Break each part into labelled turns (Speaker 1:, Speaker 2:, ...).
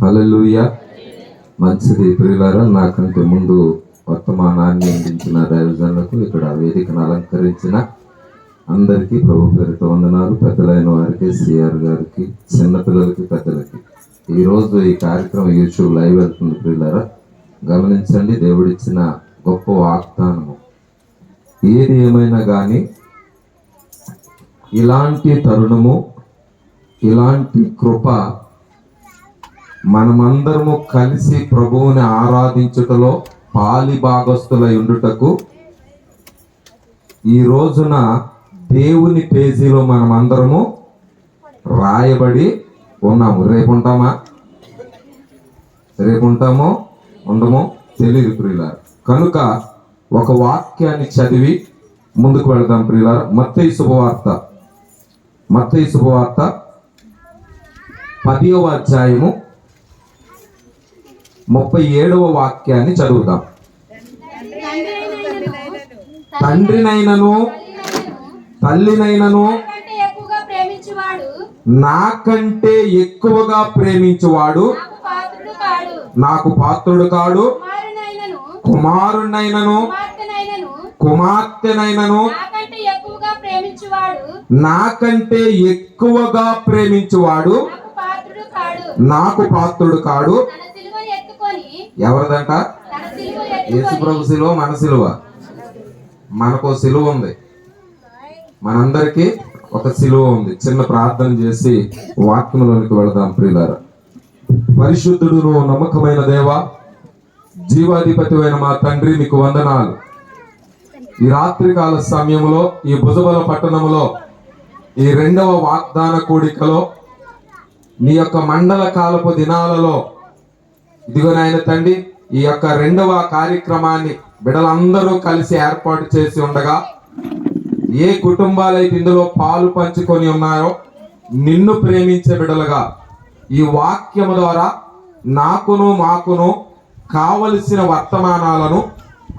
Speaker 1: హల్లెలూయ. మంచిది. ప్రియులారా నాకంటే ముందు వర్తమానాన్ని అందించిన దైవజనులకు ఇక్కడ వేదికను అలంకరించిన అందరికీ ప్రభు పేరిట వందనాలు. పెద్దలైన వారికి సిఆర్ గారికి చిన్నపిల్లలకి పెద్దలకి. ఈరోజు ఈ కార్యక్రమం యూట్యూబ్ లైవ్ వెళ్తుంది ప్రియులారా. గమనించండి దేవుడిచ్చిన గొప్ప వాగ్దానము. ఏది ఏమైనా కానీ ఇలాంటి తరుణము ఇలాంటి కృప మనమందరము కలిసి ప్రభువుని ఆరాధించుటలో పాలి భాగస్థులై ఉండుటకు ఈ రోజున దేవుని పేజీలో మనమందరము రాయబడి ఉన్నాము. రేపు ఉంటామా రేపు ఉంటామో ఉండమో తెలియదు ప్రియుల కనుక ఒక వాక్యాన్ని చదివి ముందుకు వెళదాం ప్రియుల మత్తయి శుభవార్త. మత్తయి శుభవార్త పదియవ అధ్యాయము ముప్పై ఏడవ వాక్యాన్ని చదువుదాం. తండ్రినైనను తల్లినైనను
Speaker 2: నాకంటే ఎక్కువగా ప్రేమించువాడు
Speaker 1: ఎక్కువగా
Speaker 2: నాకు పాత్రుడు కాడు.
Speaker 1: నాకు పాత్రుడు కాడు
Speaker 2: కుమార్తెనైనను నాకంటే ఎక్కువగా ప్రేమించువాడు నాకు పాత్రుడు కాడు
Speaker 1: నాకు పాత్రుడు కాడు
Speaker 2: తన సిలువను ఎత్తుకొని
Speaker 1: ఎవరిదంట? యేసుప్రభు సిలువ మన సిలువ మనకు సిలువ ఉంది. మనందరికీ ఒక సిలువ ఉంది. చిన్న ప్రార్థన చేసి వాక్యంలోనికి వెళదాం ప్రియులారా. పరిశుద్ధుడును నమ్మకమైన దేవ జీవాధిపతి అయిన మా తండ్రి మీకు వందనాలు. ఈ రాత్రికాల సమయంలో ఈ భుజబల పట్టణంలో ఈ రెండవ వాగ్దాన కూడికలో నీ యొక్క మండల కాలపు దినాలలో ఇదిగో నాయన తండ్రి ఈ యొక్క రెండవ కార్యక్రమాన్ని బిడలందరూ కలిసి ఏర్పాటు చేసి ఉండగా ఏ కుటుంబాలైతే ఇందులో పాలు పంచుకొని ఉన్నారో నిన్ను ప్రేమించే బిడలుగా ఈ వాక్యము ద్వారా నాకును మాకును కావలసిన వర్తమానాలను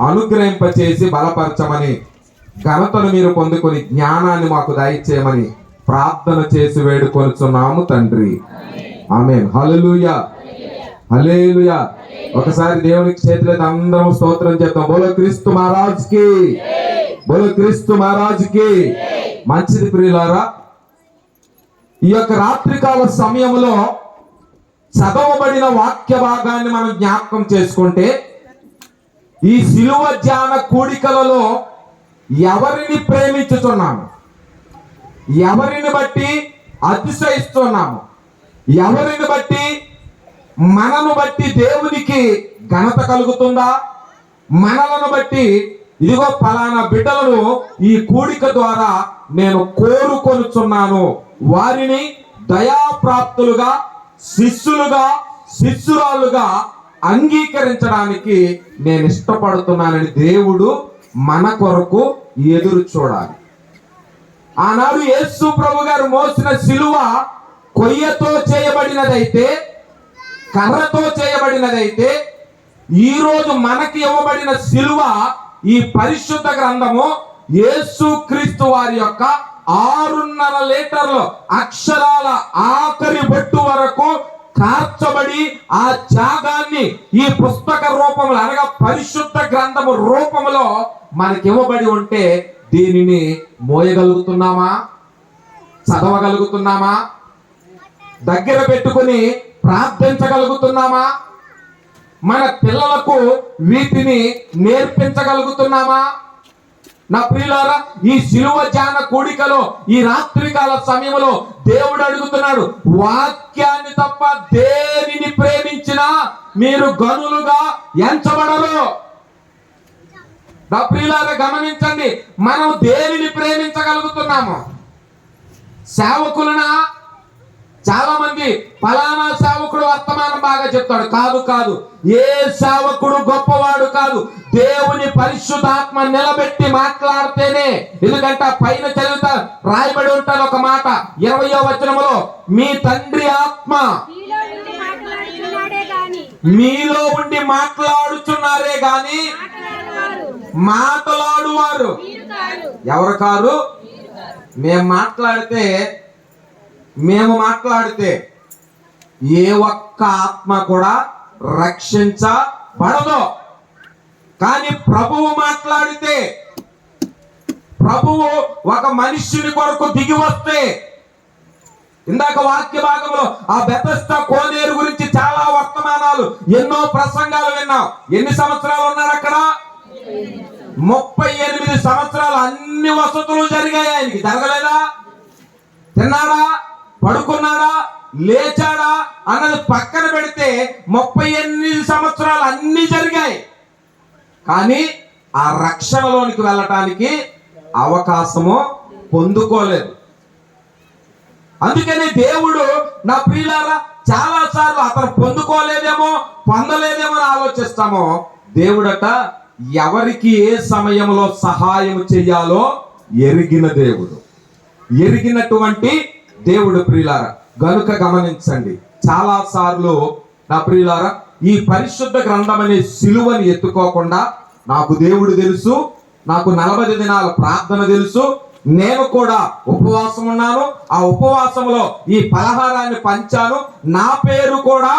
Speaker 1: అనుగ్రహింపచేసి బలపరచమని ఘనతను మీరు పొందుకొని జ్ఞానాన్ని మాకు దయచేయమని ప్రార్థన చేసి వేడుకొనుచున్నాము తండ్రి. ఆమె హలలుయా హల్లెలూయా. ఒకసారి దేవునికి చేతులైతే అందరం స్తోత్రం చేద్దాం. బోలో క్రీస్తు మహారాజ్కి బోలో క్రీస్తు మహారాజ్కి మంచిది ప్రియులారా ఈ యొక్క రాత్రికాల సమయంలో చదవబడిన వాక్య భాగాన్ని మనం జ్ఞాపకం చేసుకుంటే ఈ శిలువ ధ్యాన కూడికలలో ఎవరిని ప్రేమించుతున్నాము ఎవరిని బట్టి అతిశయిస్తున్నాము? ఎవరిని బట్టి మనను బట్టి దేవునికి ఘనత కలుగుతుందా? మనలను బట్టి ఇదిగో ఫలానా బిడ్డలను ఈ కూడిక ద్వారా నేను కోరుకొనుచున్నాను. వారిని దయాప్రాప్తులుగా శిష్యులుగా శిష్యురాలుగా అంగీకరించడానికి నేను ఇష్టపడుతున్నానని దేవుడు మన కొరకు ఎదురు చూడాలి. ఆనాడు యేసు ప్రభు గారు మోసిన శిలువ కొయ్యతో చేయబడినదైతే కర్రతో చేయబడినదైతే ఈరోజు మనకి ఇవ్వబడిన శిలువ ఈ పరిశుద్ధ గ్రంథము యేసు క్రీస్తు వారి యొక్క ఆరున్నర లీటర్లు అక్షరాల ఆఖరి బొట్టు వరకు కార్చబడి ఆ త్యాగాన్ని ఈ పుస్తక రూపంలో అనగా పరిశుద్ధ గ్రంథము రూపంలో మనకి ఇవ్వబడి ఉంటే దీనిని మోయగలుగుతున్నామా? చదవగలుగుతున్నామా? దగ్గర పెట్టుకుని ప్రార్థించగలుగుతున్నామా? మన పిల్లలకు వీటిని నేర్పించగలుగుతున్నామా? నా ప్రియులారా ఈ శిలువ జాన కూడికలో ఈ రాత్రికాల సమయంలో దేవుడు అడుగుతున్నాడు వాక్యాన్ని తప్ప దేనిని ప్రేమించినా మీరు గనులుగా ఎంచబడరు. నా ప్రియులారా గమనించండి మనం దేనిని ప్రేమించగలుగుతున్నాము? సేవకులనా? చాలా మంది ఫలానా సేవకుడు వర్తమానం బాగా చెప్తాడు. కాదు కాదు. ఏ సేవకుడు గొప్పవాడు కాదు. దేవుని పరిశుద్ధాత్మ నిలబెట్టి మాట్లాడితేనే ఎందుకంటే పైన చదివితే రాయబడి ఉంటాను ఒక మాట. ఇరవయో వచనములో మీ తండ్రి ఆత్మ
Speaker 2: మీలో
Speaker 1: ఉండి మాట్లాడుచున్నారే గాని
Speaker 2: మాట్లాడేవారు.
Speaker 1: ఎవరు కారు మేము మాట్లాడితే మేము మాట్లాడితే ఏ ఒక్క ఆత్మ కూడా రక్షించబడదు. కానీ ప్రభువు మాట్లాడితే ప్రభువు ఒక మనుష్యుని కొరకు దిగి వస్తే ఇందాక వాక్య భాగంలో ఆ బెతస్త కోనేరు గురించి చాలా వర్తమానాలు ఎన్నో ప్రసంగాలు విన్నాం. ఎన్ని సంవత్సరాలు ఉన్నారు అక్కడ? ముప్పై ఎనిమిది సంవత్సరాలు అన్ని వసతులు జరిగాయి ఆయనకి. జరగలేదా? తిన్నాడా? పడుకున్నాడా లేచాడా అన్నది పక్కన పెడితే ముప్పై ఎనిమిది సంవత్సరాలు అన్నీ జరిగాయి. కానీ ఆ రక్షణలోనికి వెళ్ళటానికి అవకాశము పొందుకోలేదు. అందుకని దేవుడు నా ప్రియులారా చాలా సార్లు అతను పొందుకోలేదేమో పొందలేదేమో అని ఆలోచిస్తామో. దేవుడట ఎవరికి ఏ సమయంలో సహాయం చేయాలో ఎరిగిన దేవుడు. ఎరిగినటువంటి దేవుడు ప్రియులారా గనుక గమనించండి. చాలా సార్లు నా ప్రియులార ఈ పరిశుద్ధ గ్రంథం అనే సిలువని ఎత్తుకోకుండా నాకు దేవుడు తెలుసు నాకు నలభై దినాల ప్రార్థన తెలుసు నేను కూడా ఉపవాసం ఉన్నాను ఆ ఉపవాసంలో ఈ పలహారాన్ని పంచాను నా పేరు కూడా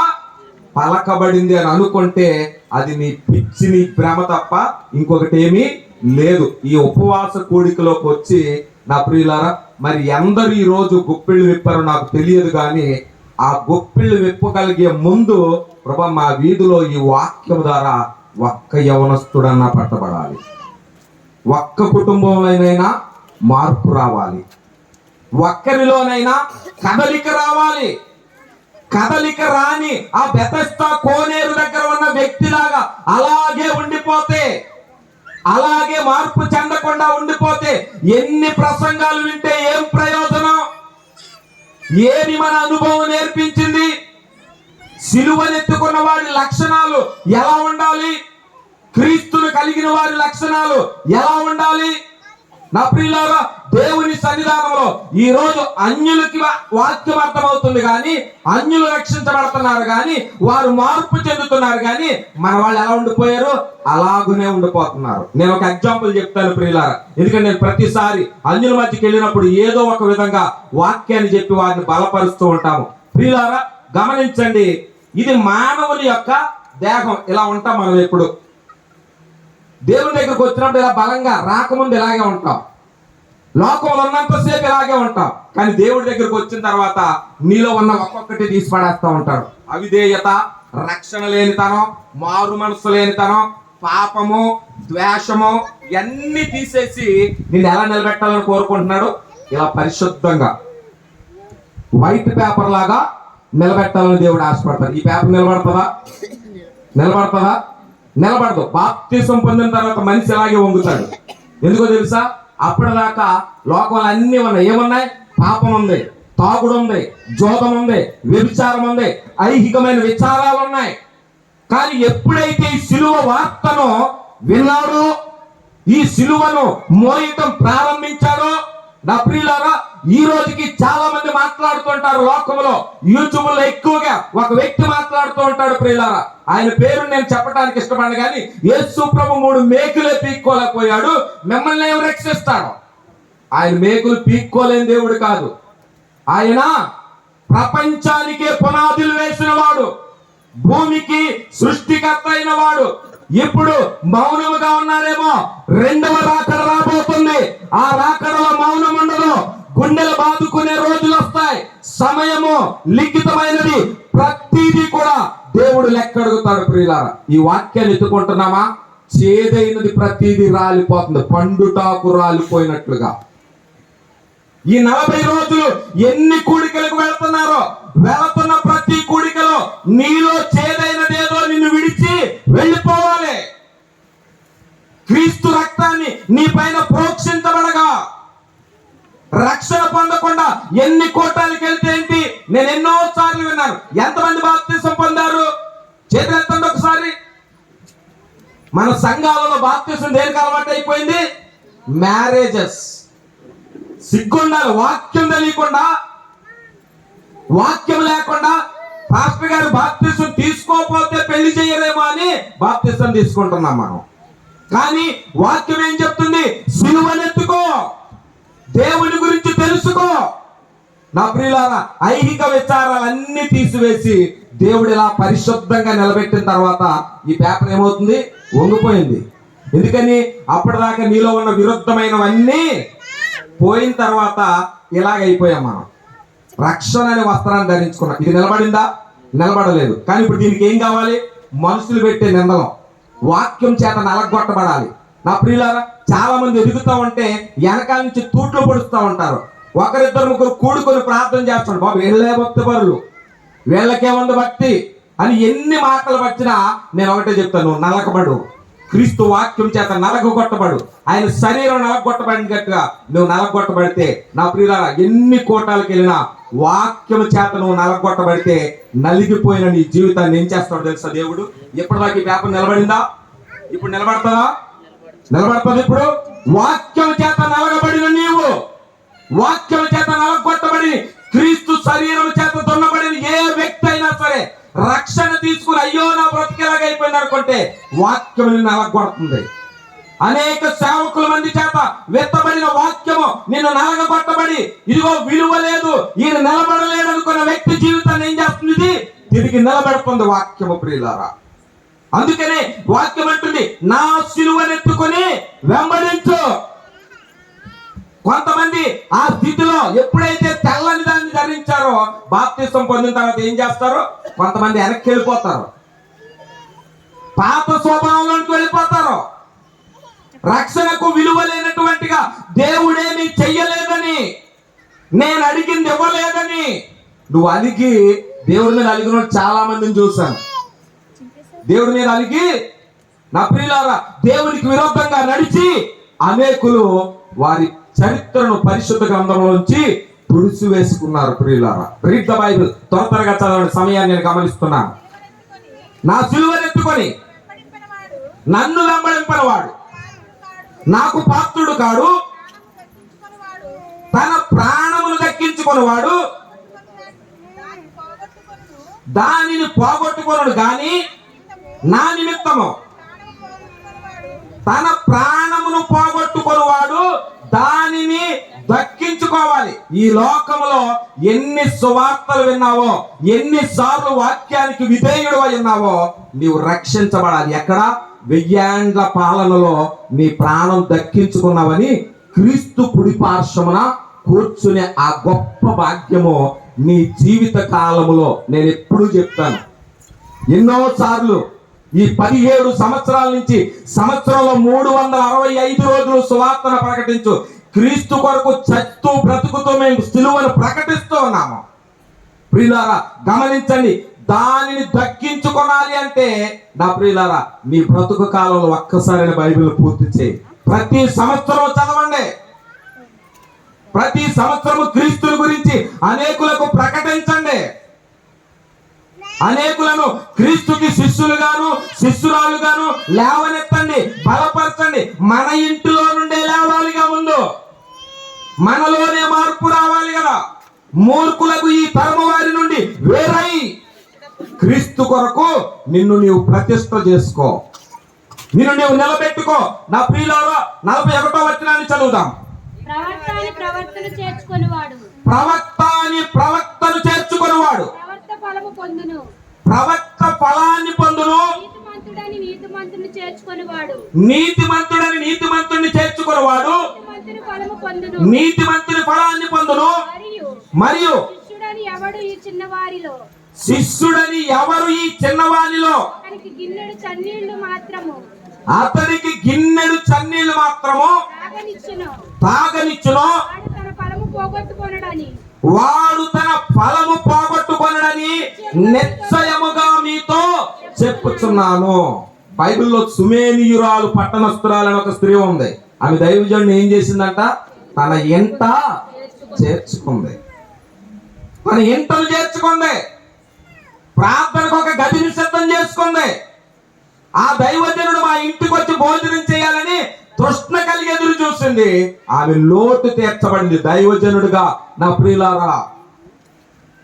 Speaker 1: పలకబడింది అని అనుకుంటే అది నీ పిచ్చి నీ భ్రమ తప్ప ఇంకొకటి ఏమీ లేదు. ఈ ఉపవాస కూడికలోకి వచ్చి నా ప్రియులారా మరి ఎందరు ఈ రోజు గుప్పిళ్ళు విప్పారో నాకు తెలియదు కానీ ఆ గుప్పిళ్ళు విప్పగలిగే ముందు ప్రభా మా వీధిలో ఈ వాక్యం ద్వారా ఒక్క యవనస్తుడన్నా పట్టబడాలి. ఒక్క కుటుంబంలోనైనా మార్పు రావాలి. ఒక్కరిలోనైనా కదలిక రావాలి. కదలిక రాని ఆ బెతస్తా కోనేరు దగ్గర ఉన్న వ్యక్తిలాగా అలాగే ఉండిపోతే అలాగే మార్పు చెందకుండా ఉండిపోతే ఎన్ని ప్రసంగాలు వింటే ఏం ప్రయోజనం? ఏమి మన అనుభవం నేర్పించింది? సిలువనెత్తుకున్న వారి లక్షణాలు ఎలా ఉండాలి? క్రీస్తును కలిగిన వారి లక్షణాలు ఎలా ఉండాలి? నా ప్రియులారా దేవుని సన్నిధానంలో ఈ రోజు అన్యులకి వాక్యం అర్థమవుతుంది కానీ అన్యులు రక్షించబడుతున్నారు కానీ వారు మార్పు చెందుతున్నారు కానీ మన వాళ్ళు ఎలా ఉండిపోయారు? అలాగునే ఉండిపోతున్నారు. నేను ఒక ఎగ్జాంపుల్ చెప్తాను ప్రియులారా. ఎందుకంటే నేను ప్రతిసారి అన్యుల మధ్యకి వెళ్ళినప్పుడు ఏదో ఒక విధంగా వాక్యాన్ని చెప్పి వారిని బలపరుస్తూ ఉంటాము. ప్రియులారా గమనించండి. ఇది మానవుని యొక్క దేహం. ఇలా ఉంటాం మనం ఎప్పుడు. దేవుని దగ్గరకు వచ్చినప్పుడు ఇలా బలంగా రాకముందు ఇలాగే ఉంటాం. లోకంలో ఉన్నంతసేపు ఇలాగే ఉంటాం. కానీ దేవుడి దగ్గరకు వచ్చిన తర్వాత నీలో ఉన్న ఒక్కొక్కటి తీసి పడేస్తా ఉంటాడు అవిధేయత రక్షణ లేనితనం మారు మనసు లేనితనం పాపము ద్వేషము ఇవన్నీ తీసేసి నిన్ను ఎలా నిలబెట్టాలని కోరుకుంటున్నాడు? ఇలా పరిశుద్ధంగా. వైట్ పేపర్ లాగా నిలబెట్టాలని దేవుడు ఆశపడతాడు. ఈ పేపర్ నిలబడుతుందా? నిలబడుతుందా? నిలబడదు. బాప్తిసం పొందిన తర్వాత మనిషి అలాగే వంగుతాడు. ఎందుకో తెలుసా? అప్పటిదాకా లోకంలో అన్ని ఉన్నాయి. ఏమున్నాయి? పాపం ఉంది తాగుడు ఉంది జోదం ఉంది వ్యభిచారం ఉంది ఐహికమైన విచారాలు ఉన్నాయి. కానీ ఎప్పుడైతే ఈ సిలువ వార్తను విన్నాడో ఈ సిలువను మోయటం ప్రారంభించాడో నా ప్రియులారా ఈ రోజుకి చాలా మంది మాట్లాడుతుంటారు లోకంలో యూట్యూబ్లో ఎక్కువగా ఒక వ్యక్తి మాట్లాడుతూ ఉంటాడు ప్రియులారా. ఆయన పేరు నేను చెప్పడానికి ఇష్టపడను కానీ యేసు ప్రభు మూడు మేకులే పీక్కోలేకపోయాడు. మిమ్మల్ని ఏం రక్షిస్తాడు ఆయన మేకులు పీక్కోలేని దేవుడు కాదు. ఆయన ప్రపంచానికే పునాదులు వేసిన వాడు భూమికి సృష్టికర్త అయిన వాడు ఇప్పుడు మౌనముగా ఉన్నారేమో రెండవ రాకడ రాబోతుంది. ఆ రాకడలో మౌనం ఉండదు గుండెలు బాదుకునే రోజులు వస్తాయి. సమయము లిఖితమైనది. ప్రతిదీ కూడా దేవుడు లెక్కడుగుతాడు ప్రియులారా. ఈ వాక్యాన్ని ఎత్తుకుంటున్నామా? చేదైనది ప్రతిదీ రాలిపోతుంది. పండుటాకు రాలిపోయినట్లుగా. ఈ నలభై రోజులు ఎన్ని కూడికలకు వెళ్తున్నారో వెళుతున్న ప్రతి కూడికలో నీలో చేదైనదేదో నిన్ను విడిచి వెళ్ళిపోవాలి. క్రీస్తు రక్తాన్ని నీ పైన ప్రోక్షించబడగా. రక్షణ పొందకుండా ఎన్ని కోటాలకి వెళ్తే ఏంటి? నేను ఎన్నో సార్లు విన్నాను. ఎంతమంది బాప్తీసం పొందారు? చేతులెత్తండి ఒకసారి. మన సంఘాలలో బాప్తీసం దేనికి అలవాటు అయిపోయింది? మ్యారేజెస్. సిగ్గుండాలి వాక్యం తెలియకుండా వాక్యం లేకుండా పాస్టర్ గారు బాప్తిసం తీసుకోకపోతే పెళ్ళి చేయలేమో అని బాప్తిసం తీసుకుంటున్నాం మనం. కానీ వాక్యం ఏం చెప్తుంది? సిలువనెత్తుకో. దేవుని గురించి తెలుసుకో. నా ప్రియులారా ఐహిక విచారాలన్నీ తీసివేసి దేవుడు ఇలా పరిశుద్ధంగా నిలబెట్టిన తర్వాత ఈ పేపర్ ఏమవుతుంది? వంగిపోయింది. ఎందుకని? అప్పటిదాకా నీలో ఉన్న విరుద్ధమైనవన్నీ పోయిన తర్వాత ఇలాగైపోయాం మనం. రక్షణ అనే వస్త్రాన్ని ధరించుకున్నాం ఇది నిలబడిందా? నిలబడలేదు. కానీ ఇప్పుడు దీనికి ఏం కావాలి? మనుషులు పెట్టే నిందలం వాక్యం చేత నలగొట్టబడాలి. నా ప్రియులారా చాలా మంది ఎదుగుతూ ఉంటే వెనకాల నుంచి తూట్లు పొడుస్తూ ఉంటారు. ఒకరిద్దరు ముగ్గురు కూడుకొని ప్రార్థన చేస్తాడు బాబు వీళ్ళే భక్తి పరులు. వీళ్ళకేముంది భక్తి? అని ఎన్ని మాటలు వచ్చినా నేను ఒకటే చెప్తాను నలకబడు. క్రీస్తు వాక్యం చేత నలగొట్టబడు. ఆయన శరీరం నలగొట్టబడినట్టుగా నువ్వు నలగొట్టబడితే నా ప్రియుల ఎన్ని కోటాలకు వెళ్ళినా వాక్యం చేత నువ్వు నలగొట్టబడితే నలిగిపోయిన నీ జీవితాన్ని ఏం చేస్తాడు తెలుసా దేవుడు? ఎప్పటిదాకా ఈ నిలబడిందా? ఇప్పుడు నిలబడతావా నిలబడుతుంది ఇప్పుడు? వాక్యం చేత నలగబడిన నీవు వాక్యం చేత నలగొట్టబడి క్రీస్తు శరీరం చేత దున్నబడిన ఏ వ్యక్తి అయినా సరే రక్షణ తీసుకుని అయ్యో నా బ్రతికేలాగా అనుకుంటే వాక్యం నిన్ను నలగొడుతుంది అనేక సేవకుల మంది చేత వెత్తబడిన వాక్యము నిన్ను నలగబట్టబడి ఇదిగో విలువ లేదు ఈయన నిలబడలేడు అనుకున్న వ్యక్తి జీవితాన్ని ఏం చేస్తుంది ఇది? తిరిగి నిలబెడుతుంది వాక్యము ప్రియులారా. అందుకనే వాక్యం అంటుంది నా సిలువనెత్తుకొని వెంబడించు. కొంతమంది ఆ స్థితిలో ఎప్పుడైతే తెల్లని దాన్ని ధరించారో బాప్తిష్టం పొందిన తర్వాత ఏం చేస్తారు? కొంతమంది వెనక్కి వెళ్ళిపోతారు. పాత స్వభావంలోకి వెళ్ళిపోతారు. రక్షణకు విలువ లేనటువంటిగా దేవుడేమి చెయ్యలేదని నేను అడిగింది ఇవ్వలేదని నువ్వు అలిగి దేవుడి మీద అలిగిన చాలా మందిని చూశాను. దేవుడి మీద అలిగి నా ప్రియులారా దేవునికి విరోధంగా నడిచి అనేకులు వారి చరిత్రను పరిశుద్ధ గ్రంథంలోంచి తుడిసి వేసుకున్నారు ప్రియులారా. రీడ్ ద బైబిల్ త్వర త్వరగా చదవండి సమయాన్ని నేను గమనిస్తున్నాను. నా సిలువనెత్తుకొని నన్ను వెంబడింపనవాడు. నాకు పాత్రుడు కాడు. తన ప్రాణమును దక్కించుకున్నవాడు దానిని పోగొట్టుకొనడు గాని నా నిమిత్తము. తన ప్రాణ పోగొట్టుకొనివాడు దానిని దక్కించుకోవాలి ఈ లోకములో ఎన్ని సువార్తలు విన్నావో ఎన్ని సార్లు వాక్యానికి విధేయుడు ఉన్నావో నీవు రక్షించబడాలి. ఎక్కడ? వెయ్యాండ్ల పాలనలో నీ ప్రాణం దక్కించుకున్నావని క్రీస్తు పుడిపార్శ్వమున కూర్చునే ఆ గొప్ప భాగ్యము నీ జీవిత కాలములో నేను ఎప్పుడు చెప్తాను. ఎన్నో సార్లు ఈ పదిహేడు సంవత్సరాల నుంచి సంవత్సరంలో మూడు వందల అరవై ఐదు రోజులు సువార్తను ప్రకటించు. క్రీస్తు కొరకు చస్తూ బ్రతుకుతూ మేము సిలువను ప్రకటిస్తూ ఉన్నాము. ప్రియులారా గమనించండి దానిని దక్కించుకోవాలి అంటే నా ప్రియులారా నీ బ్రతుకు కాలంలో ఒక్కసారి బైబిల్ పూర్తి చేయి. ప్రతి సంవత్సరం చదవండి. ప్రతి సంవత్సరము క్రీస్తుని గురించి అనేకులకు ప్రకటించండి. అనేకులను క్రీస్తుకి శిష్యులుగాను శిష్యురాలుగాను లేవనెత్తండి బలపరచండి. మన ఇంటిలో నుండే లేవాలిగా ముందు. మనలోనే మార్పు రావాలి కదా. మూర్ఖులకు ఈ తరము వారి నుండి వేరై. క్రీస్తు కొరకు నిన్ను నీవు ప్రతిష్ట చేసుకో. నిన్ను నీవు నిలబెట్టుకో. నా ప్రియులారా నలభై ఒకటో వచనాన్ని చదువుదాం. ప్రవక్త అని ప్రవక్తను చేర్చుకునేవాడు. ప్రవక్త ఫలాన్ని పొందును.
Speaker 2: నీతిమంతుడని నీతిమంతుని చేర్చుకొనివాడు.
Speaker 1: నీతిమంతుడని నీతిమంతుడిని చేర్చుకునేవాడు.
Speaker 2: నీతిమంతుని
Speaker 1: నీతిమంతుని ఫలాన్ని పొందును.
Speaker 2: మరియు శిష్యుడని ఎవడు ఈ చిన్నవారిలో?
Speaker 1: శిష్యుడని ఎవరు ఈ చిన్నవానిలో
Speaker 2: అతనికి గిన్నెడు చన్నీళ్ళు మాత్రము.
Speaker 1: అతనికి గిన్నెడు చన్నీళ్ళు మాత్రము
Speaker 2: తాగనిచ్చును.
Speaker 1: తాగనిచ్చును.
Speaker 2: తన ఫలము పోగొట్టుకొనడని.
Speaker 1: వాడు తన ఫలము పోగొట్టుకొనడని నిశ్చయముగా మీతో చెప్పుచున్నాను. బైబిల్లో సుమేనియురాలు పట్టణస్తురాలని ఒక స్త్రీ ఉంది. ఆమె దైవజనుడు ఏం చేసిందంట? తన ఎంట చేర్చుకుంది. తన ఎంటలు చేర్చుకుంది. ప్రార్థనకు ఒక గదిని సిద్ధం చేసుకుంది. ఆ దైవజనుడు మా ఇంటికి వచ్చి భోజనం చేయాలని తృష్ణ కలిగి ఎదురు చూసింది ఆమె లోటు తీర్చబడింది. దైవజనుడుగా. నా ప్రియులారా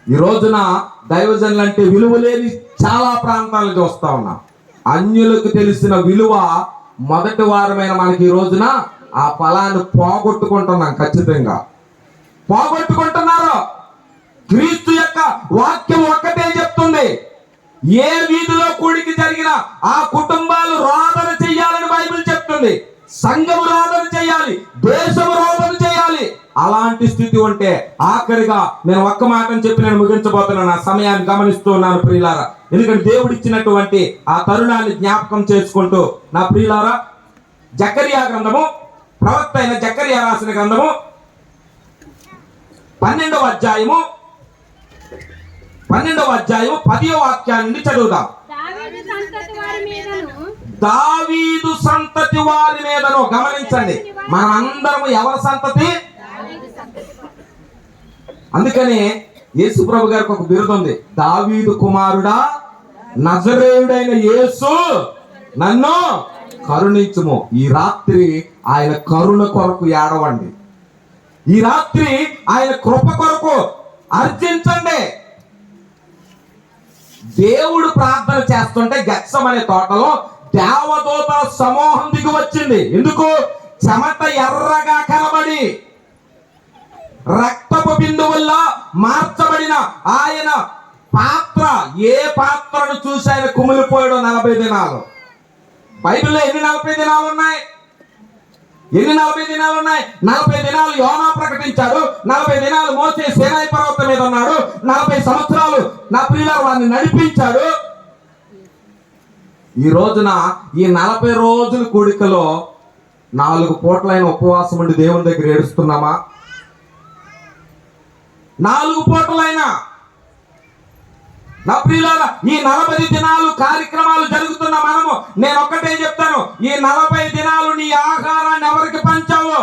Speaker 1: ఈ రోజున దైవజనులు అంటే విలువ లేని చాలా ప్రాంతాలు చూస్తా ఉన్నా. అన్యులకు తెలిసిన విలువ మొదటి వారమైన మనకి ఈ రోజున ఆ ఫలాన్ని పోగొట్టుకుంటున్నాం ఖచ్చితంగా. పోగొట్టుకుంటున్నారు? క్రీస్తు యొక్క వాక్యం ఒక్కటే చెప్తుంది. ఏ వీధిలో కూడికి జరిగినా ఆ కుటుంబాలు రోదన చెయ్యాలని బైబిల్ చెప్తుంది. సంఘము రాధన చేయాలి దేశం రోదన చేయాలి. అలాంటి స్థితి ఉంటే ఆఖరిగా నేను ఒక్క మాటను చెప్పి నేను ముగించబోతున్నాను నా సమయాన్ని గమనిస్తూ ఉన్నాను ప్రియులారా. ఎందుకంటే దేవుడు ఇచ్చినటువంటి ఆ తరుణాన్ని జ్ఞాపకం చేసుకుంటూ నా ప్రియులారా జకరియా గ్రంథము ప్రవక్త అయిన జకరియా రాసిన గ్రంథము పన్నెండవ అధ్యాయము పన్నెండవ అధ్యాయము పదివ వాక్యాన్ని చదువుదాం.
Speaker 2: దావీదు సంతతి వారి మీదను
Speaker 1: గమనించండి. మనం అందరము ఎవరి సంతతి? అందుకని యేసు ప్రభు గారికి ఒక బిరుదు ఉంది. దావీదు కుమారుడా నజరేయుడైన యేసు నన్ను కరుణించుము. ఈ రాత్రి ఆయన కరుణ కొరకు ఏడవండి. ఈ రాత్రి ఆయన కృప కొరకు అర్జించండి. దేవుడు ప్రార్థన చేస్తుంటే గచ్చమనే తోటలో దేవదూత సమూహం దిగి వచ్చింది. ఎందుకు? చెమట ఎర్రగా కనబడి రక్తపు బిందువుల్లో మార్చబడిన ఆయన పాత్ర ఏ పాత్రను చూసి ఆయన కుమిలిపోయాడు నలభై దినాలు. బైబిల్లో ఎన్ని నలభై దినాలు ఉన్నాయి? ఎన్ని నలభై దినాలు ఉన్నాయి? నలభై దినాలు యోనా ప్రకటించాడు. నలభై దినాలు మోసే సేనాయి పర్వతం మీద ఉన్నాడు. నలభై సంవత్సరాలు నా ప్రియుల వారిని నడిపించాడు. ఈ రోజున ఈ నలభై రోజుల కూడికలో నాలుగు పూట్లైన ఉపవాసం ఉండి దేవుని దగ్గర ఏడుస్తున్నామా? నాలుగు పూటలైనా. నా ప్రియులారా ఈ నలభై దినాలు కార్యక్రమాలు జరుగుతున్న మనము నేను ఒక్కటే చెప్తాను ఈ నలభై దినాలు నీ ఆహారాన్ని ఎవరికి పంచావు?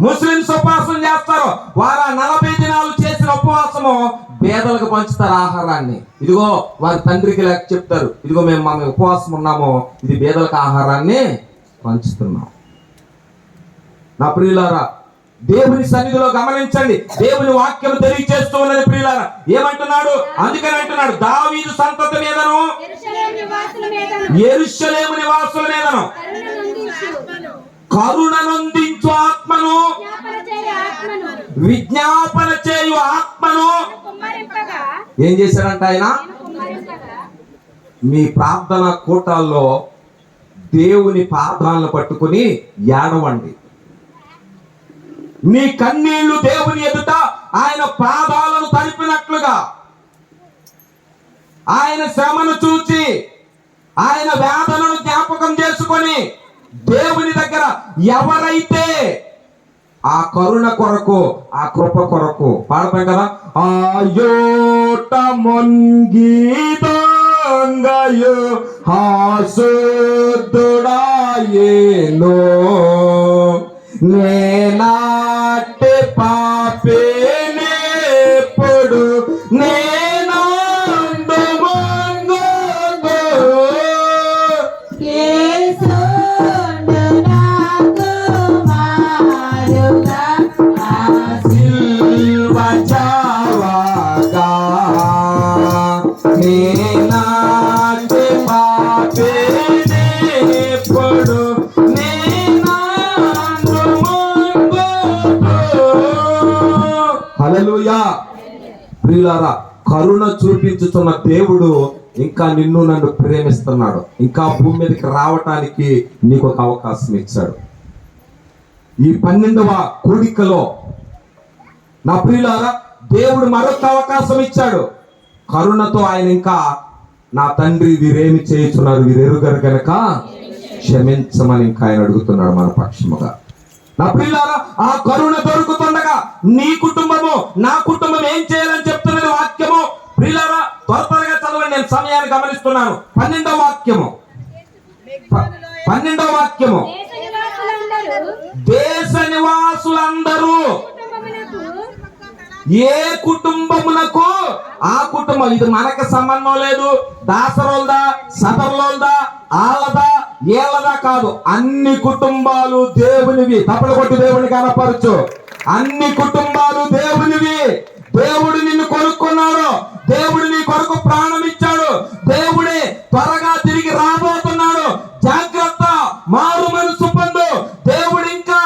Speaker 1: ముస్లింస్ ఉపవాసం చేస్తారు. వారు ఆ నలభై దినాలు చేసిన ఉపవాసము పేదలకు పంచుతారు ఆహారాన్ని. ఇదిగో వారి తండ్రికి లేక చెప్తారు. ఇదిగో మేము మా ఉపవాసం ఉన్నాము. ఇది పేదలకు ఆహారాన్ని పంచుతున్నాం. నా ప్రియులారా దేవుని సన్నిధిలో గమనించండి. దేవుని వాక్యం తెలియచేస్తూ ఉన్నది ప్రియులారా. ఏమంటున్నాడు? అందుకని అంటున్నాడు దావీదు సంతతి మీదను ఎరుషలేము నివాసుల మీదను
Speaker 2: కరుణ
Speaker 1: కరుణ విజ్ఞాపన చేయు ఆత్మను. ఏం చేశాడంట ఆయన? మీ ప్రార్థన కూటాల్లో దేవుని పాదాలను పట్టుకుని ఏడవండి. మీ కన్నీళ్ళు దేవుని ఎదుట ఆయన పాదాలను తడిపినట్లుగా ఆయన శ్రమను చూచి ఆయన వేదనను జ్ఞాపకం చేసుకొని దేవుని దగ్గర ఎవరైతే ఆ కరుణ కొరకు ఆ కృప కొరకు పాడతాం కదా? ఆయోట మొంగీదంగయో హాసుడాయేనో నేనాటి పాపే చూపించుతున్న దేవుడు ఇంకా నిన్ను నన్ను ప్రేమిస్తున్నాడు. ఇంకా భూమి మీదకి రావటానికి నీకు ఒక అవకాశం ఇచ్చాడు. ఈ పన్నెండవ కూడికలో నా ప్రియులారా దేవుడు మరొక అవకాశం ఇచ్చాడు. కరుణతో ఆయన ఇంకా నా తండ్రి వీరేమి చేయుచున్నారు? వీరెరుగరు గనక క్షమించమని ఇంకా ఆయన అడుగుతున్నాడు మన పక్షముగా. నా పిల్లారా ఆ కరుణ దొరుకుతుండగా నీ కుటుంబము నా కుటుంబం ఏం చేయాలని చెప్తున్నది వాక్యము? ప్రియులారా త్వర త్వరగా చదవండి నేను సమయాన్ని గమనిస్తున్నాను. పన్నెండవ వాక్యము. పన్నెండో పన్నెండవ వాక్యము.
Speaker 2: దేశ నివాసులందరూ
Speaker 1: ఏ కుటుంబమునకు? ఆ కుటుంబం ఇది మనకు సంబంధం లేదు. దాసరోల్దా సదర్లోల్దా ఆలదా ఏలదా కాదు. అన్ని కుటుంబాలు దేవునివి. తప్పలు కొట్టి దేవుని కనపరచు. అన్ని కుటుంబాలు దేవునివి. దేవుడు నిన్ను కొనుక్కున్నాడు. దేవుడు నీ కొరకు ప్రాణం ఇచ్చాడు దేవుడే త్వరగా తిరిగి రాబోతున్నాడు. జాగ్రత్త మారు మనసు పొందు. దేవుడు ఇంకా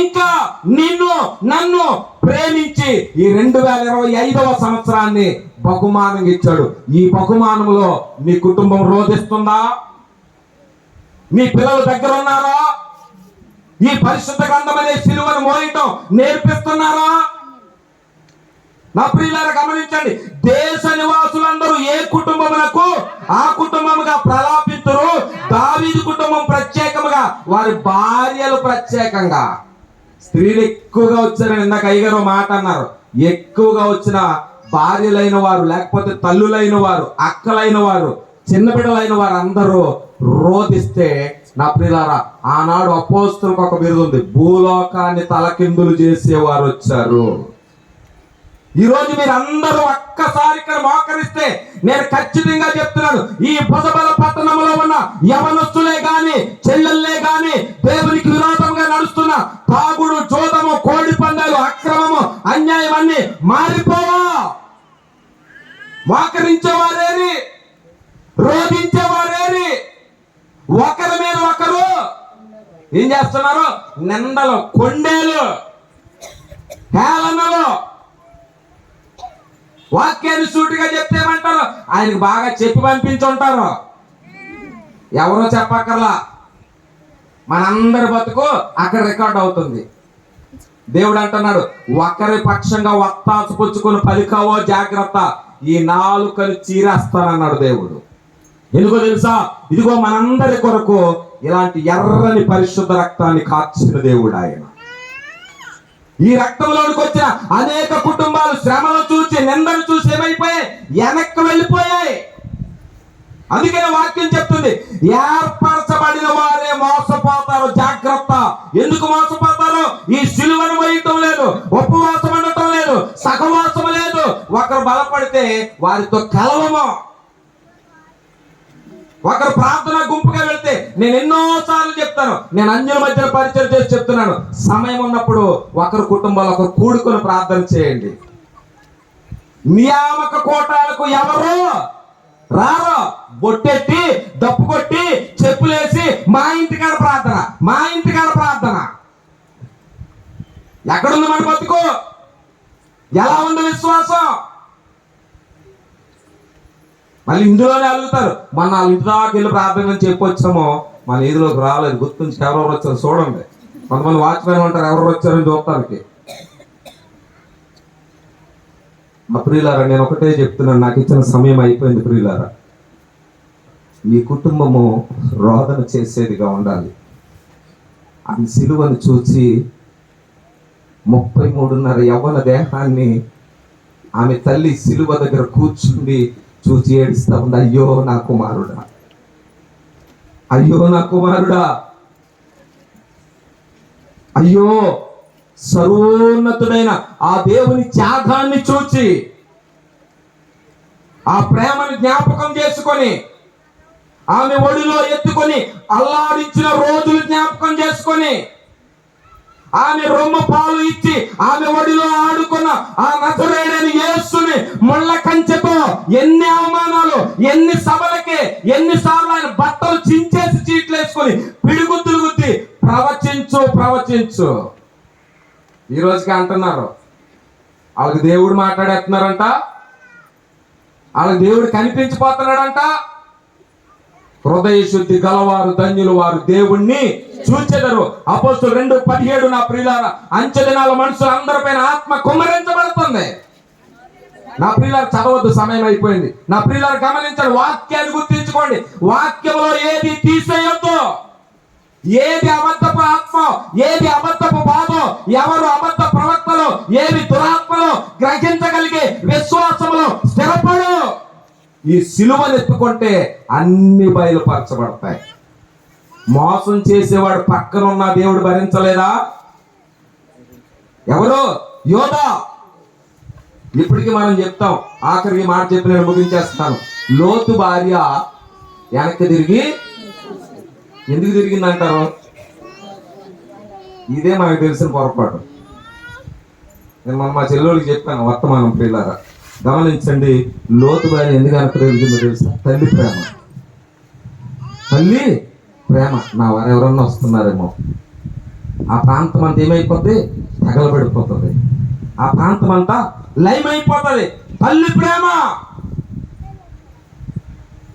Speaker 1: ఇంకా నిన్ను నన్ను ప్రేమించి ఈ రెండు వేల ఇరవై ఐదవ సంవత్సరాన్ని బహుమానం ఇచ్చాడు. ఈ బహుమానంలో నీ కుటుంబం రోధిస్తుందా? మీ పిల్లలు దగ్గర ఉన్నారా? ఈ పరిశుద్ధ గ్రంథం అనే సిలువను మోయటం నేర్పిస్తున్నారా? నా ప్రియులారా గమనించండి. దేశ నివాసులందరూ ఏ కుటుంబమునకు? ఆ కుటుంబముగా ప్రలాపితురు. దావీది కుటుంబం ప్రత్యేకముగా వారి భార్యలు ప్రత్యేకంగా. స్త్రీలు ఎక్కువగా వచ్చారని ఇందాక అయ్యగారు మాట అన్నారు. ఎక్కువగా వచ్చిన భార్యలైన వారు లేకపోతే తల్లులైన వారు అక్కలైన వారు చిన్న వారు అందరూ రోధిస్తే నా ప్రియులారా ఆనాడు అపోస్తులకు ఒక బిరుదు ఉంది. భూలోకాన్ని తలకిందులు చేసేవారు వచ్చారు. ఈ రోజు మీరు అందరూ ఒక్కసారి ఇక్కడ మోకరిస్తే నేను ఖచ్చితంగా చెప్తున్నాను ఈ బుసబల పట్టణంలో ఉన్న యవనస్తులే గాని చెల్లెల్లే గాని దేవునికి విరోధంగా నడుస్తున్న తాగుడు జోదము కోడి పందాలు అక్రమము అన్యాయం అన్ని మారిపోవా? మోకరించేవారేరి రోధించేవారేరి ఒకరి మీద ఒకరు ఏం చేస్తున్నారు? నిందలు కొండేలు హేళనలు వాక్యాన్ని సూటిగా చెప్తేమంటారు ఆయనకు బాగా చెప్పి పంపించుంటారు. ఎవరో చెప్పక్కర్లా. మనందరి బతుకు అక్కడ రికార్డ్ అవుతుంది. దేవుడు అంటున్నాడు ఒకరి పక్షంగా వత్తాసు పుచ్చుకుని పలికావో జాగ్రత్త. ఈ నాలుకలు చీరేస్తానన్నాడు దేవుడు. ఎందుకో తెలుసా? ఇదిగో మనందరి కొరకు ఇలాంటి ఎర్రని పరిశుద్ధ రక్తాన్ని కార్చిన దేవుడు ఆయన. ఈ రక్తంలోనికి వచ్చిన అనేక కుటుంబాలు శ్రమను చూసి నిందను చూసి ఏమైపోయాయి? వెనక్కి వెళ్ళిపోయాయి. అందుకనే వాక్యం చెప్తుంది ఏర్పరచబడిన వారే మోసపోతారు. జాగ్రత్త. ఎందుకు మోసపోతారు? ఈ సిలువను వేయటం లేదు ఉపవాసం ఉండటం లేదు సహవాసం లేదు. ఒకరు బలపడితే వారితో కలవము. ఒకరు ప్రార్థన గుంపుగా వెళ్తే నేను ఎన్నో సార్లు చెప్తాను. నేను అన్యుల మధ్యన పరిచయం చేసి చెప్తున్నాను. సమయం ఉన్నప్పుడు ఒకరు కుటుంబాలు ఒకరు కూడుకొని ప్రార్థన చేయండి. నియామక కోటాలకు ఎవరు రారో బొట్టెట్టి దప్పు కొట్టి చెప్పులేసి మా ఇంటికాడ ప్రార్థన మా ఇంటికాడ ప్రార్థన. ఎక్కడుంది మన బతుకు? ఎలా ఉంది విశ్వాసం? మళ్ళీ ఇందులోనే అడుగుతారు. మన వాళ్ళ ఇంటి దాకా వెళ్ళి ప్రార్థన చెప్పొచ్చామో మన ఏదిలోకి రాలేదు. గుర్తుంచి ఎవరెవరు వచ్చారు చూడండి. కొంతమంది వాచ్మెన్ ఉంటారు ఎవరు వచ్చారని చూడటానికి మా ప్రియులారా నేను ఒకటే చెప్తున్నాను. నాకు ఇచ్చిన సమయం అయిపోయింది ప్రియులారా. మీ కుటుంబము రోదన చేసేదిగా ఉండాలి. ఆ సిలువను చూచి ముప్పై మూడున్నర యవ్వన దేహాన్ని ఆమె తల్లి సిలువ దగ్గర కూర్చుండి చూచి ఏడుస్తా ఉంది. అయ్యో నా కుమారుడా. అయ్యో నా కుమారుడా. అయ్యో సర్వోన్నతుడైన ఆ దేవుని త్యాగాన్ని చూచి ఆ ప్రేమను జ్ఞాపకం చేసుకొని ఆమె ఒడిలో ఎత్తుకొని అల్లాడించిన రోజులు జ్ఞాపకం చేసుకొని ఆమె రొమ్మ పాలు ఇచ్చి ఆమె ఒడిలో ఆడుకున్న ఆ నజరేడని యేసుని ముళ్ళ కంచెతో ఎన్ని అవమానాలు ఎన్ని సభలకి ఎన్నిసార్లు ఆయన బట్టలు చించేసి చీట్లు వేసుకొని పిడిగుద్దులు గుద్ది ప్రవచించు ప్రవచించు. ఈ రోజుకి అంటున్నారు. వాళ్ళకి దేవుడు మాట్లాడేస్తున్నారంట. వాళ్ళకి దేవుడు కనిపించిపోతున్నాడంట హృదయ శుద్ధి గలవారు ధన్యులు వారు దేవుణ్ణి చూచెదరు. అపోస్తులు రెండు పదిహేడు నా ప్రియులార అంచెదినాల మనుషులు అందరిపైన ఆత్మ కుమ్మరించబడుతుంది. నా పిల్లలు చదవద్దు సమయం అయిపోయింది. నా పిల్లలు గమనించండి వాక్యాన్ని గుర్తించుకోండి. వాక్యంలో ఏది తీసేయొద్దు? ఏది అబద్ధపు ఆత్మ ఏది అబద్ధపు బాధో ఎవరు అబద్ధ ప్రవక్తలు ఏది దురాత్మలో గ్రహించగలిగే విశ్వాసములో స్థిరపడు. ఈ సిలువలు ఎత్తుకుంటే అన్ని బయలుపరచబడతాయి. మోసం చేసేవాడు పక్కన ఉన్న దేవుడు భరించలేదా? ఎవరు? యోధ ఇప్పటికీ మనం చెప్తాం. ఆఖరికి మాట చెప్పి నేను ముగించేస్తాను. లోతు భార్య వెనక్కి తిరిగి ఎందుకు తిరిగిందంటారు? ఇదే మనకు తెలిసిన పొరపాటు. నేను మన మా చెల్లెళ్ళకి చెప్పాను వర్తమానం పిల్లరా గమనించండి లోతు భార్య ఎందుకు వెనక్కి తిరిగిందో తెలుసా? తల్లి ప్రేమ. తల్లి ప్రేమ. నా వారు ఎవరన్నా వస్తున్నారేమో. ఆ ప్రాంతం అంతా ఏమైపోద్ది? తగలబడిపోతుంది. ఆ ప్రాంతం అంతా లయమైపోతుంది. తల్లి ప్రేమ.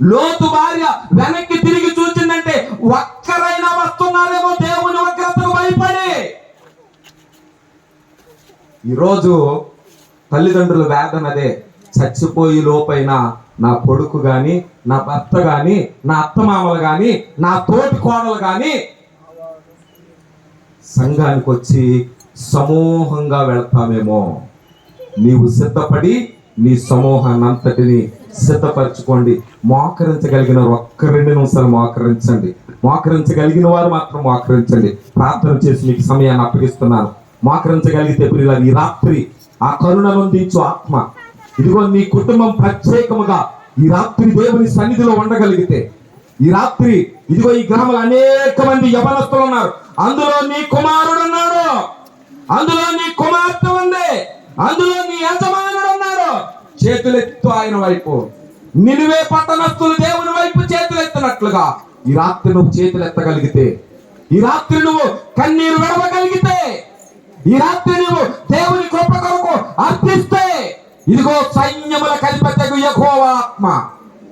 Speaker 1: లోతు భార్య వెనక్కి తిరిగి చూసిందంటే ఒక్కరైనా వస్తున్నారేమో దేవుని వక్రతకు భయపడి. ఈరోజు తల్లిదండ్రుల వేదన అదే. చచ్చిపోయి లోపైన నా కొడుకు గాని నా భర్త గాని నా అత్తమామలు గాని నా తోటి కోడలు గాని సంఘానికి వచ్చి సమూహంగా వెళ్తామేమో. నీవు సిద్ధపడి నీ సమూహాన్ని అంతటిని సిద్ధపరచుకోండి. మోకరించగలిగిన ఒక్క రెండు నిమిషాలు మోకరించండి. మోకరించగలిగిన వారు మాత్రం మోకరించండి. ప్రార్థన చేసి మీకు సమయాన్ని అప్పగిస్తున్నాను. మోకరించగలిగితే ప్రియులారా, ఈ రాత్రి ఆ కరుణ నొందించు ఆత్మ. ఇదిగో నీ కుటుంబం ప్రత్యేకముగా ఈ రాత్రి దేవుని సన్నిధిలో ఉండగలిగితే ఈ రాత్రి ఇదిగో ఈ గ్రామంలో అనేక మంది యవనస్తులు ఉన్నారు. అందులో నీ కుమారుడు ఉన్నాడు. అందులో నీ కుమార్తె ఉంది. అందులో నీ యజమానుడు ఉన్నాడు. చేతులెత్తు ఆయన వైపు. నిలువే పట్టణస్తులు దేవుని వైపు చేతులెత్తినట్లుగా ఈ రాత్రి నువ్వు చేతులెత్తగలిగితే ఈ రాత్రి నువ్వు కన్నీరు విడవగలిగితే ఈ రాత్రి నువ్వు దేవుని కృప కొరకు అర్థిస్తే ఇదిగో సైన్యముల కధిపత్యకు యెహోవా ఆత్మ.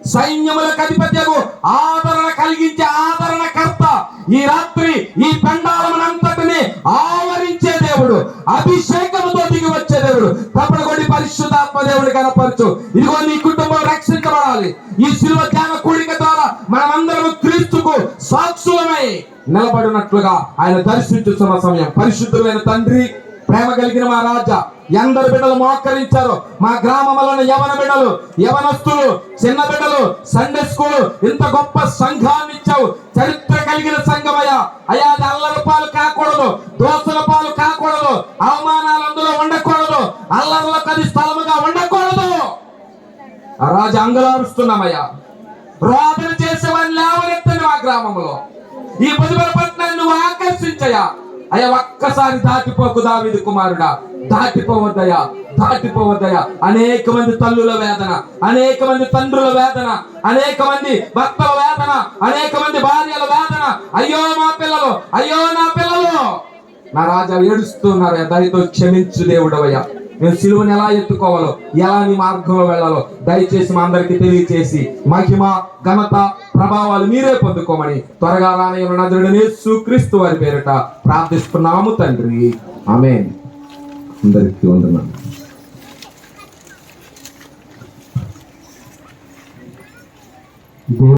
Speaker 1: సైన్యముల కధిపత్యకు ఆదరణ కలిగించే ఆదరణకర్త. ఈ రాత్రి ఈ పెండాలమునంతటిని ఆవరించే దేవుడు అభిషేకముతో దిగి వచ్చే దేవుడు. తప్పనకొండి పరిశుద్ధాత్మ దేవుడు కనపరచు. ఇదిగో నీ కుటుంబం రక్షించబడాలి. ఈ శిల్వ ధ్యాన కూడిక ద్వారా మనమందరం క్రీస్తుకు సాక్షులమై నిలబడినట్లుగా ఆయన దర్శించుతున్న సమయం. పరిశుద్ధమైన తండ్రి ప్రేమ కలిగిన మా రాజా. ఎందరు బిడ్డలు మోకరించారు. మా గ్రామంలోని యవన బిడ్డలు యవనస్తులు చిన్న బిడ్డలు సండే స్కూల్ ఇంత గొప్ప సంఘాన్ని ఇచ్చావు. చరిత్ర కలిగిన సంఘం అయ్యా అది అల్లరి పాలు కాకూడదు దోసల పాలు కాకూడదు అవమానాలు అందులో ఉండకూడదు అల్లర్లకు అది స్థలముగా ఉండకూడదు ఆ రాజు అంగలారుస్తున్నామయ్యా రోదన చేసేవాడిని లేవనెత్తండి మా గ్రామంలో ఈ పొదుపుల పట్టణాన్ని నువ్వు ఆకర్షించయా అయ్యా ఒక్కసారి దాటిపోకు దావిది కుమారుడా. దాటిపోవద్దయా దాటిపోవద్దయా అనేక మంది తల్లుల వేదన అనేక మంది తండ్రుల వేదన అనేక మంది భర్తల వేదన అనేక మంది భార్యల వేదన. అయ్యో మా పిల్లలు అయ్యో నా పిల్లలు. నా రాజా ఏడుస్తున్నారు దయతో క్షమించు దేవుడవయ్యా. నేను సిలువని ఎలా ఎత్తుకోవాలో ఎలా నీ మార్గంలో వెళ్ళాలో దయచేసి మా అందరికి తెలియచేసి మహిమ ఘనత ప్రభావాలు మీరే పొందుకోమని త్వరగా రానయ్య నదుడనే సుక్రీస్తు వారి పేరిట ప్రార్థిస్తున్నాము తండ్రి. ఆమె
Speaker 3: అందరికీ వందనాలు.